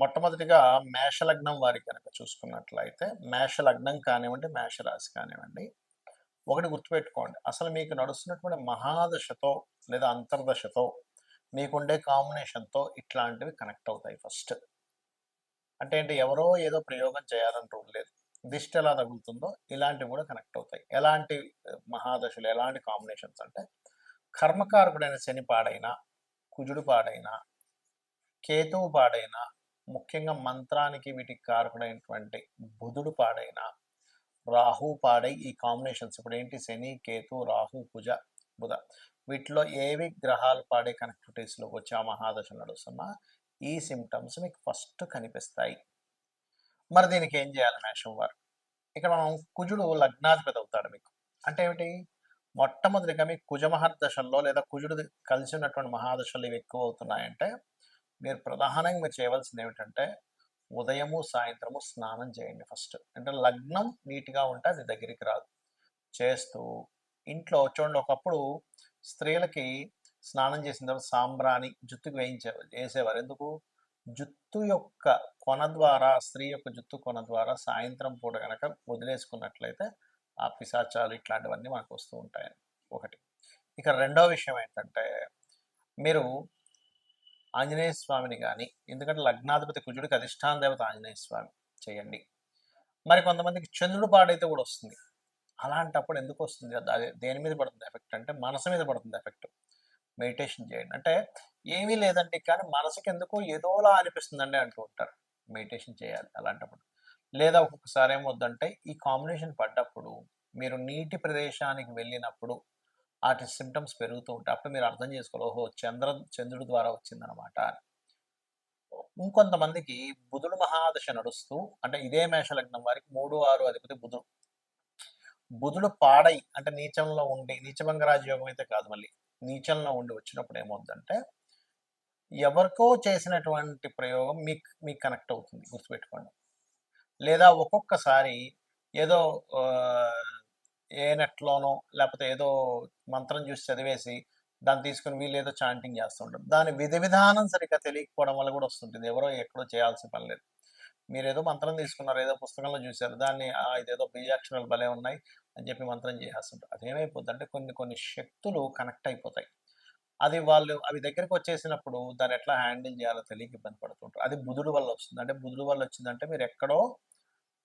మొట్టమొదటిగా మేషలగ్నం వారికి కనుక చూసుకున్నట్లయితే మేషలగ్నం కానివ్వండి మేషరాశి కానివ్వండి ఒకటి గుర్తుపెట్టుకోండి. అసలు మీకు నడుస్తున్నటువంటి మహాదశతో లేదా అంతర్దశతో మీకుండే కాంబినేషన్తో ఇట్లాంటివి కనెక్ట్ అవుతాయి ఫస్ట్. అంటే ఏంటి? ఎవరో ఏదో ప్రయోగం చేయాలని రూల్ లేదు. దిష్టి ఎలా తగులుతుందో ఇలాంటివి కూడా కనెక్ట్ అవుతాయి. ఎలాంటి మహాదశలు ఎలాంటి కాంబినేషన్స్ అంటే కర్మకారకుడైన శని పాడైనా కుజుడు పాడైనా కేతువు పాడైనా ముఖ్యంగా మంత్రానికి వీటికి కారకుడైనటువంటి బుధుడు పాడైన రాహు పాడై ఈ కాంబినేషన్స్ ఇప్పుడు ఏంటి? శని కేతు రాహు కుజ బుధ. వీటిలో ఏవి గ్రహాలు పాడే కనెక్టివిటీస్లోకి వచ్చి ఆ మహాదశ నడుస్తున్నా ఈ సిమ్టమ్స్ మీకు ఫస్ట్ కనిపిస్తాయి. మరి దీనికి ఏం చేయాలి మేషం వారు? ఇక్కడ మనం కుజుడు లగ్నాధిపతి అవుతాడు మీకు. అంటే ఏమిటి? మొట్టమొదటిగా మీకు కుజ మహర్దశల్లో లేదా కుజుడు కలిసి ఉన్నటువంటి మహాదశలు ఇవి ఎక్కువ అవుతున్నాయంటే మీరు ప్రధానంగా మీరు చేయవలసింది ఏమిటంటే ఉదయము సాయంత్రము స్నానం చేయండి ఫస్ట్. అంటే లగ్నం నీట్గా ఉంటే అది దగ్గరికి రాదు. చేస్తూ ఇంట్లో చూడండి ఒకప్పుడు స్త్రీలకి స్నానం చేసిన తర్వాత సాంబ్రాణి జుత్తుకు వేయించేవారు వేసేవారు. ఎందుకు? జుత్తు యొక్క కొన ద్వారా స్త్రీ యొక్క జుత్తు కొన ద్వారా సాయంత్రం పూట కనుక వదిలేసుకున్నట్లయితే ఆ పిశాచాలు ఇట్లాంటివన్నీ మనకు వస్తూ ఉంటాయని. ఒకటి. ఇక రెండో విషయం ఏంటంటే మీరు ఆంజనేయ స్వామిని కానీ ఎందుకంటే లగ్నాధిపతి కుజుడికి అధిష్టాన దేవత ఆంజనేయ స్వామి చేయండి. మరి కొంతమందికి చంద్రుడు పాడైతే కూడా వస్తుంది. అలాంటప్పుడు ఎందుకు వస్తుంది? అది అదే దేని మీద పడుతుంది ఎఫెక్ట్? అంటే మనసు మీద పడుతుంది ఎఫెక్ట్. మెడిటేషన్ చేయండి. అంటే ఏమీ లేదంటే కానీ మనసుకి ఎందుకో ఏదోలా అనిపిస్తుందండి అంటూ ఉంటారు. మెడిటేషన్ చేయాలి అలాంటప్పుడు. లేదా ఒక్కొక్కసారి ఏమొద్దంటే ఈ కాంబినేషన్ పడ్డప్పుడు మీరు నీటి ప్రదేశానికి వెళ్ళినప్పుడు వాటి సిమ్టమ్స్ పెరుగుతూ ఉంటాయి. అప్పుడు మీరు అర్థం చేసుకోవాలి. ఓహో చంద్ర చంద్రుడి ద్వారా వచ్చిందనమాట ఇంకొంతమందికి బుధుడు మహాదశ నడుస్తూ అంటే ఇదే మేషలగ్నం వారికి మూడు ఆరు అధిపతి బుధుడు. బుధుడు పాడై అంటే నీచంలో ఉండి నీచభంగ రాజయోగం అయితే కాదు మళ్ళీ. నీచంలో ఉండి వచ్చినప్పుడు ఏమవుతుందంటే ఎవరికో చేసినటువంటి ప్రయోగం మీకు మీకు కనెక్ట్ అవుతుంది. గుర్తుపెట్టుకోండి. లేదా ఒక్కొక్కసారి ఏదో ఏ నెట్లోనో లేకపోతే ఏదో మంత్రం చూసి చదివేసి దాన్ని తీసుకుని వీళ్ళు ఏదో చాంటింగ్ చేస్తుంటారు దాని విధి విధానం సరిగ్గా తెలియకపోవడం వల్ల కూడా వస్తుంటుంది. ఎవరో ఎక్కడో చేయాల్సిన పని లేదు. మీరు ఏదో మంత్రం తీసుకున్నారు ఏదో పుస్తకంలో చూశారు దాన్ని ఇదేదో బీజాక్షరాలు భలే ఉన్నాయి అని చెప్పి మంత్రం చేసేస్తుంటారు. అదేమైపోద్ది అంటే కొన్ని కొన్ని శక్తులు కనెక్ట్ అయిపోతాయి. అది వాళ్ళు అవి దగ్గరికి వచ్చేసినప్పుడు దాన్ని ఎట్లా హ్యాండిల్ చేయాలో తెలియక ఇబ్బంది పడుతుంటారు. అది బుధుడు వల్ల వస్తుంది. అంటే బుధుడు వల్ల వచ్చిందంటే మీరు ఎక్కడో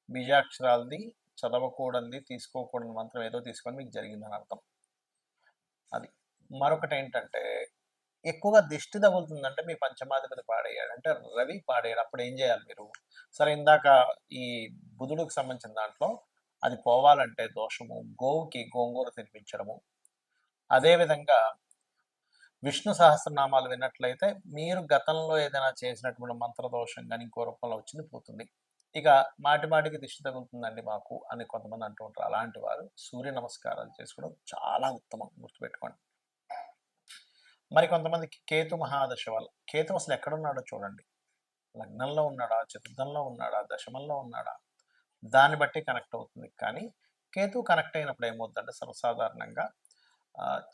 బీజాక్షరాలది చదవకూడని తీసుకోకూడని మంత్రం ఏదో తీసుకొని మీకు జరిగిందని అర్థం. అది. మరొకటి ఏంటంటే ఎక్కువగా దిష్టి తగులుతుందంటే మీ పంచమాధిపతి పాడయ్యాడు అంటే రవి పాడయ్యాడు అప్పుడు ఏం చేయాలి మీరు? సరే ఇందాక ఈ బుధుడికి సంబంధించిన దాంట్లో అది పోవాలంటే దోషము గోవుకి గోంగూర తినిపించడము. అదేవిధంగా విష్ణు సహస్రనామాలు విన్నట్లయితే మీరు గతంలో ఏదైనా చేసినటువంటి మంత్రదోషం కానీ ఇంకో రూపంలో వచ్చింది పోతుంది. ఇక మాటి మాటికి దిష్టి తగులుతుందండి మాకు అని కొంతమంది అంటూ ఉంటారు. అలాంటి వారు సూర్య నమస్కారాలు చేసుకోవడం చాలా ఉత్తమం గుర్తుపెట్టుకోండి. మరి కొంతమందికి కేతు మహాదశ వల్ల కేతు అసలు ఎక్కడున్నాడో చూడండి. లగ్నంలో ఉన్నాడా చతుర్థంలో ఉన్నాడా దశమంలో ఉన్నాడా? దాన్ని బట్టి కనెక్ట్ అవుతుంది. కానీ కేతు కనెక్ట్ అయినప్పుడు ఏమవుతుందంటే సర్వసాధారణంగా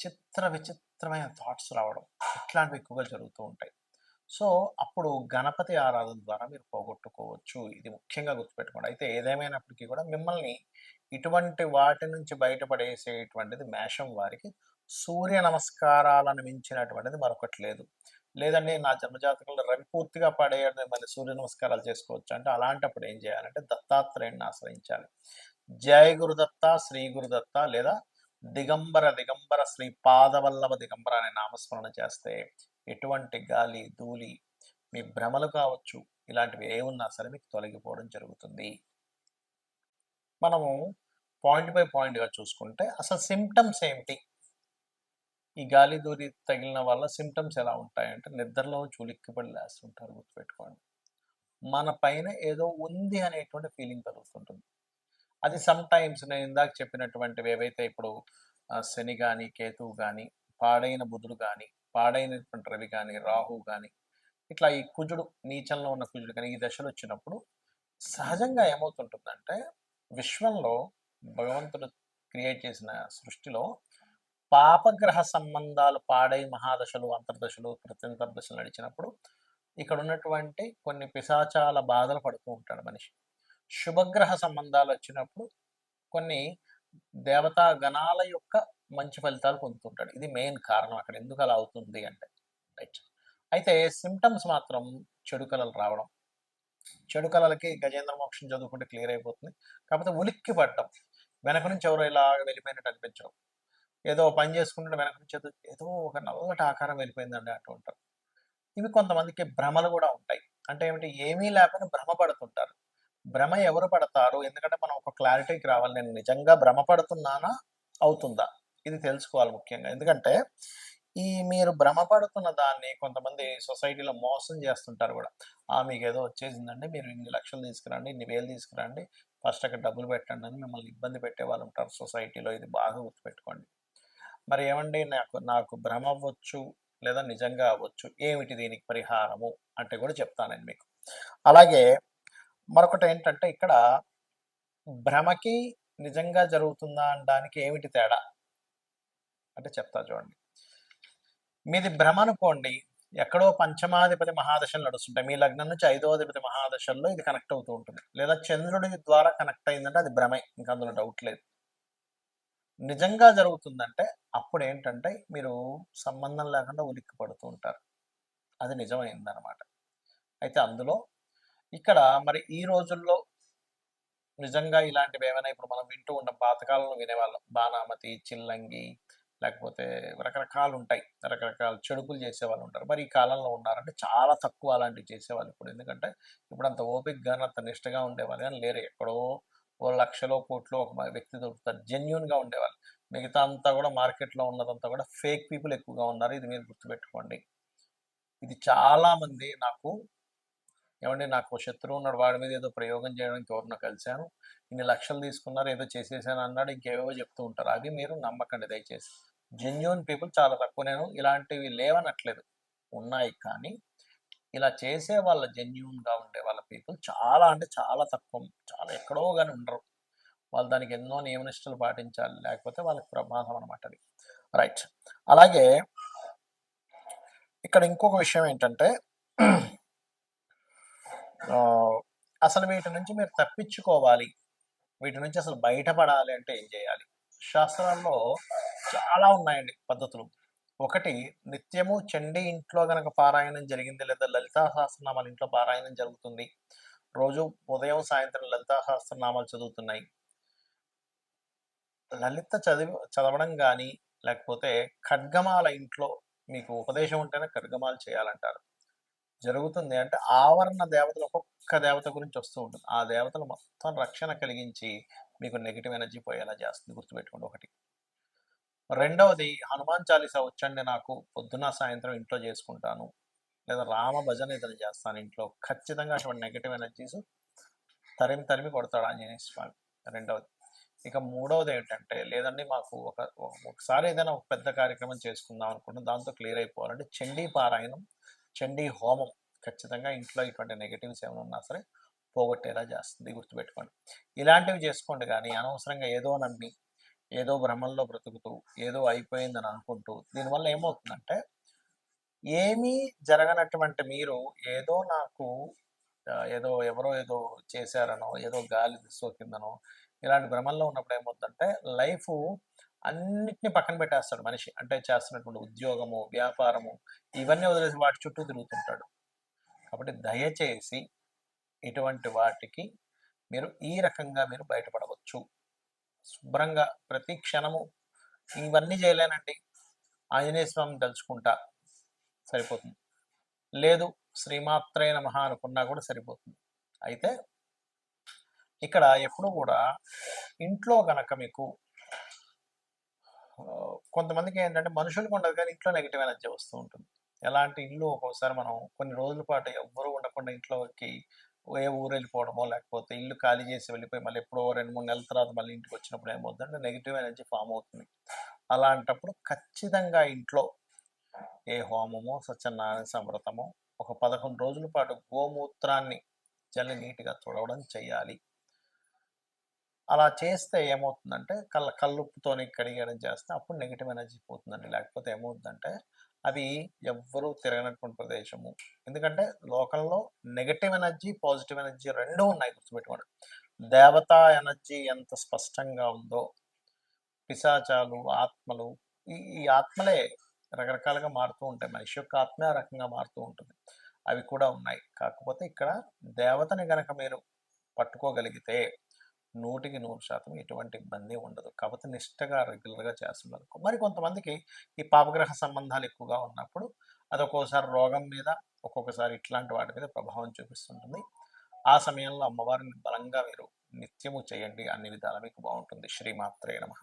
చిత్ర విచిత్రమైన థాట్స్ రావడం ఇట్లాంటివి ఎక్కువగా జరుగుతూ ఉంటాయి. సో అప్పుడు గణపతి ఆరాధన ద్వారా మీరు పోగొట్టుకోవచ్చు. ఇది ముఖ్యంగా గుర్తుపెట్టుకోండి. అయితే ఏదేమైనప్పటికీ కూడా మిమ్మల్ని ఇటువంటి వాటి నుంచి బయటపడేసేటువంటిది మేషం వారికి సూర్య నమస్కారాలను మించినటువంటిది మరొకటి లేదు. లేదండి నా జన్మజాతకంలో రవి పూర్తిగా పడేయడం మళ్ళీ సూర్య నమస్కారాలు చేసుకోవచ్చు అంటే అలాంటప్పుడు ఏం చేయాలంటే దత్తాత్రేయుని ఆశ్రయించాలి. జయ గురుదత్త శ్రీ గురుదత్త లేదా దిగంబర దిగంబర శ్రీ పాదవల్లభ దిగంబర అనే నామస్మరణ చేస్తే ఎటువంటి గాలి ధూళి మీ భ్రమలు కావచ్చు ఇలాంటివి ఏ ఉన్నా సరే మీకు తొలగిపోవడం జరుగుతుంది. మనము పాయింట్ బై పాయింట్గా చూసుకుంటే అసలు సిమ్టమ్స్ ఏమిటి? ఈ గాలి దూరి తగిలిన వల్ల సిమ్టమ్స్ ఎలా ఉంటాయంటే నిద్రలో చులిక్కిపడి లేస్తుంటారు గుర్తుపెట్టుకోండి. మన పైన ఏదో ఉంది అనేటువంటి ఫీలింగ్ కలుగుతుంటుంది. అది సమ్ టైమ్స్ నేను ఇందాక చెప్పినటువంటివి ఏవైతే ఇప్పుడు శని కానీ కేతువు కానీ పాడైన బుధుడు కానీ పాడైనటువంటి రవి కానీ రాహు కానీ ఇట్లా ఈ కుజుడు నీచంలో ఉన్న కుజుడు కానీ ఈ దశలు వచ్చినప్పుడు సహజంగా ఏమవుతుంటుందంటే విశ్వంలో భగవంతుడు క్రియేట్ చేసిన సృష్టిలో పాపగ్రహ సంబంధాలు పాడై మహాదశలు అంతర్దశలు ప్రత్యంతర్దశలు నడిచినప్పుడు ఇక్కడ ఉన్నటువంటి కొన్ని పిశాచాల బాధలు పడుతూ ఉంటాడు మనిషి. శుభగ్రహ సంబంధాలు వచ్చినప్పుడు కొన్ని దేవతా గణాల యొక్క మంచి ఫలితాలు పొందుతుంటాడు. ఇది మెయిన్ కారణం అక్కడ. ఎందుకు అలా అవుతుంది అంటే రైట్ అయితే సిమ్టమ్స్ మాత్రం చెడు కళలు రావడం చెడు కళలకి గజేంద్ర మోక్షం చదువుకుంటే క్లియర్ అయిపోతుంది. కాకపోతే ఉలిక్కి పడటం వెనక నుంచి ఎవరో ఇలా వెళ్ళిపోయినట్టు అనిపించడం ఏదో పని చేసుకుంటే వెనక నుంచి ఏదో ఒక నల్లటి ఆకారం వెళ్ళిపోయిందండి అంటూ ఉంటారు. ఇవి కొంతమందికి భ్రమలు కూడా ఉంటాయి. అంటే ఏమిటి? ఏమీ లేకుండా భ్రమ పడుతుంటారు భ్రమ ఎవరు పడతారు? ఎందుకంటే మనం ఒక క్లారిటీకి రావాలి. నేను నిజంగా భ్రమ పడుతున్నానా అవుతుందా? ఇది తెలుసుకోవాలి ముఖ్యంగా. ఎందుకంటే ఈ మీరు భ్రమపడుతున్న దాన్ని కొంతమంది సొసైటీలో మోసం చేస్తుంటారు కూడా. ఆ మీకు ఏదో వచ్చేసిందండి మీరు ఇన్ని లక్షలు తీసుకురండి ఇన్ని వేలు తీసుకురండి ఫస్ట్ అక్కడ డబ్బులు పెట్టండి అని మిమ్మల్ని ఇబ్బంది పెట్టే వాళ్ళు ఉంటారు సొసైటీలో. ఇది బాగా గుర్తుపెట్టుకోండి. మరి ఏమండి నాకు నాకు భ్రమ అవ్వచ్చు లేదా నిజంగా అవ్వచ్చు ఏమిటి దీనికి పరిహారము అంటే కూడా చెప్తానండి మీకు. అలాగే మరొకటి ఏంటంటే ఇక్కడ భ్రమకి నిజంగా జరుగుతుందా అనడానికి ఏమిటి తేడా? అంటే చెప్తా చూడండి. మీది భ్రమ అనుకోండి ఎక్కడో పంచమాధిపతి మహాదశలు నడుస్తుంటాయి. మీ లగ్నం నుంచి ఐదో అధిపతి మహాదశల్లో ఇది కనెక్ట్ అవుతూ ఉంటుంది. లేదా చంద్రుడి ద్వారా కనెక్ట్ అయిందంటే అది భ్రమే ఇంకా అందులో డౌట్ లేదు. నిజంగా జరుగుతుందంటే అప్పుడు ఏంటంటే మీరు సంబంధం లేకుండా ఉలిక్కి పడుతూ ఉంటారు. అది నిజమైందనమాట అయితే అందులో ఇక్కడ మరి ఈ రోజుల్లో నిజంగా ఇలాంటివి ఏమైనా ఇప్పుడు మనం వింటూ ఉన్న పాతకాలంలో వినేవాళ్ళం. బాణామతి చిల్లంగి లేకపోతే రకరకాలు ఉంటాయి. రకరకాల చెడుకులు చేసేవాళ్ళు ఉంటారు. మరి ఈ కాలంలో ఉన్నారంటే చాలా తక్కువ అలాంటివి చేసేవాళ్ళు ఇప్పుడు. ఎందుకంటే ఇప్పుడు అంత ఓపికగాను అంత నిష్టగా ఉండేవాళ్ళు కానీ లేరు. ఎక్కడో ఓ లక్షలో కోట్లో ఒక మ- వ్యక్తి దొరుకుతారు. జెన్యున్గా ఉండేవాళ్ళు. మిగతా అంతా కూడా మార్కెట్లో ఉన్నదంతా కూడా ఫేక్ పీపుల్ ఎక్కువగా ఉన్నారు. ఇది మీరు గుర్తుపెట్టుకోండి. ఇది చాలామంది నాకు ఏమండి నాకు శత్రువు ఉన్నాడు. వాడి మీద ఏదో ప్రయోగం చేయడానికి ఎవరినో కలిశాను. ఇన్ని లక్షలు తీసుకున్నారు ఏదో చేసేసాను అన్నాడు ఇంకేవో చెప్తూ ఉంటారు. అవి మీరు నమ్మకండి. దయచేసి జెన్యున్ పీపుల్ చాలా తక్కువ. నేను ఇలాంటివి లేవనట్లేదు. ఉన్నాయి కానీ ఇలా చేసే వాళ్ళ జెన్యున్గా ఉండే వాళ్ళ పీపుల్ చాలా అంటే చాలా తక్కువ. చాలా ఎక్కడో కానీ ఉండరు. వాళ్ళు దానికి ఎన్నో నియమనిష్టలు పాటించాలి. లేకపోతే వాళ్ళకి ప్రమాదం అనమాట అది. రైట్ అలాగే ఇక్కడ ఇంకొక విషయం ఏంటంటే అసలు వీటి నుంచి మీరు తప్పించుకోవాలి. వీటి నుంచి అసలు బయటపడాలి అంటే ఏం చేయాలి? శాస్త్రాల్లో చాలా ఉన్నాయండి పద్ధతులు. ఒకటి నిత్యము చండీ ఇంట్లో గనక పారాయణం జరిగింది లేదా లలితా సహస్రనామాలు ఇంట్లో పారాయణం జరుగుతుంది. రోజు ఉదయం సాయంత్రం లలితా సహస్రనామాలు చదువుతున్నాయి. లలిత చదివి చదవడం కానీ లేకపోతే ఖడ్గమాల ఇంట్లో మీకు ఉపదేశం ఉంటేనే ఖడ్గమాలు చేయాలంటారు. జరుగుతుంది అంటే ఆవరణ దేవతలు ఒక్కొక్క దేవత గురించి వస్తూ ఉంటుంది. ఆ దేవతలు మొత్తం రక్షణ కలిగించి మీకు నెగిటివ్ ఎనర్జీ పోయేలా చేస్తుంది గుర్తుపెట్టుకోండి ఒకటి. రెండవది హనుమాన్ చాలీసా వచ్చండి నాకు పొద్దున సాయంత్రం ఇంట్లో చేసుకుంటాను. లేదా రామ భజన ఇతను చేస్తాను ఇంట్లో. ఖచ్చితంగా అటువంటి నెగిటివ్ ఎనర్జీస్ తరిమి తరిమి కొడతాడు ఆంజనేయ స్వామి. రెండవది. ఇక మూడవది ఏంటంటే లేదండి మాకు ఒక ఒకసారి ఏదైనా ఒక పెద్ద కార్యక్రమం చేసుకుందాం అనుకుంటున్నాం దాంతో క్లియర్ అయిపోవాలంటే చండీ పారాయణం చండీ హోమం. ఖచ్చితంగా ఇంట్లో ఇటువంటి నెగిటివ్స్ ఏమైనా ఉన్నా సరే పోగొట్టేలా చేస్తుంది గుర్తుపెట్టుకోండి. ఇలాంటివి చేసుకోండి కానీ అనవసరంగా ఏదో నమ్మి ఏదో భ్రమంలో బ్రతుకుతూ ఏదో అయిపోయిందని అనుకుంటూ దీనివల్ల ఏమవుతుందంటే ఏమీ జరగనటువంటి మీరు ఏదో నాకు ఏదో ఎవరో ఏదో చేశారనో ఏదో గాలి సోకిందనో ఇలాంటి భ్రమంలో ఉన్నప్పుడు ఏమవుతుందంటే లైఫ్ అన్నిటిని పక్కన పెట్టేస్తాడు మనిషి. అంటే చేస్తున్నటువంటి ఉద్యోగము వ్యాపారము ఇవన్నీ వదిలేసి వాటి చుట్టూ తిరుగుతుంటాడు. కాబట్టి దయచేసి ఇటువంటి వాటికి మీరు ఈ రకంగా మీరు బయటపడవచ్చు. శుభ్రంగా ప్రతి క్షణము ఇవన్నీ చేయలేనండి. ఆంజనేయ స్వామిని తలుచుకుంటా సరిపోతుంది. లేదు శ్రీమాత్రే మహా అనుకున్నా కూడా సరిపోతుంది. అయితే ఇక్కడ ఎప్పుడు కూడా ఇంట్లో కనుక మీకు కొంతమందికి ఏంటంటే మనుషులకు ఉండదు కానీ ఇంట్లో నెగిటివ్ ఎనర్జీ వస్తూ ఉంటుంది. ఎలాంటి ఇల్లు ఒక్కోసారి మనం కొన్ని రోజుల పాటు ఎవ్వరూ ఉండకుండా ఇంట్లోకి ఏ ఊరు వెళ్ళిపోవడమో లేకపోతే ఇల్లు ఖాళీ చేసి వెళ్ళిపోయి మళ్ళీ ఎప్పుడో రెండు మూడు నెలల తర్వాత మళ్ళీ ఇంటికి వచ్చినప్పుడు ఏమవుతుందంటే నెగిటివ్ ఎనర్జీ ఫామ్ అవుతుంది. అలాంటప్పుడు ఖచ్చితంగా ఇంట్లో ఏ హోమమో సత్యనారాయణ సమృతమో ఒక పదకొండు రోజుల పాటు గోమూత్రాన్ని జల్లి నీట్గా తుడవడం చేయాలి. అలా చేస్తే ఏమవుతుందంటే కళ్ళ కళ్ళుప్పుతోని కడిగడం చేస్తే అప్పుడు నెగిటివ్ ఎనర్జీ పోతుందండి. లేకపోతే ఏమవుతుందంటే అది ఎవ్వరూ తిరగనటువంటి ప్రదేశము. ఎందుకంటే లోకంలో నెగటివ్ ఎనర్జీ పాజిటివ్ ఎనర్జీ రెండూ ఉన్నాయి గుర్తుపెట్టుకోండి. దేవతా ఎనర్జీ ఎంత స్పష్టంగా ఉందో పిశాచాలు ఆత్మలు ఈ ఈ ఆత్మలే రకరకాలుగా మారుతూ ఉంటాయి. మనిషి యొక్క ఆత్మ రకంగా మారుతూ ఉంటుంది. అవి కూడా ఉన్నాయి. కాకపోతే ఇక్కడ దేవతని గనక మీరు పట్టుకోగలిగితే నూటికి నూరు శాతం ఎటువంటి ఇబ్బంది ఉండదు. కాకపోతే నిష్టగా రెగ్యులర్గా చేస్తున్నారు మరి కొంతమందికి ఈ పాపగ్రహ సంబంధాలు ఎక్కువగా ఉన్నప్పుడు అది ఒక్కోసారి రోగం మీద ఒక్కొక్కసారి ఇట్లాంటి వాటి మీద ప్రభావం చూపిస్తుంటుంది. ఆ సమయంలో అమ్మవారిని బలంగా మీరు నిత్యము చేయండి అన్ని విధాల మీకు బాగుంటుంది. శ్రీమాత్రే నమః.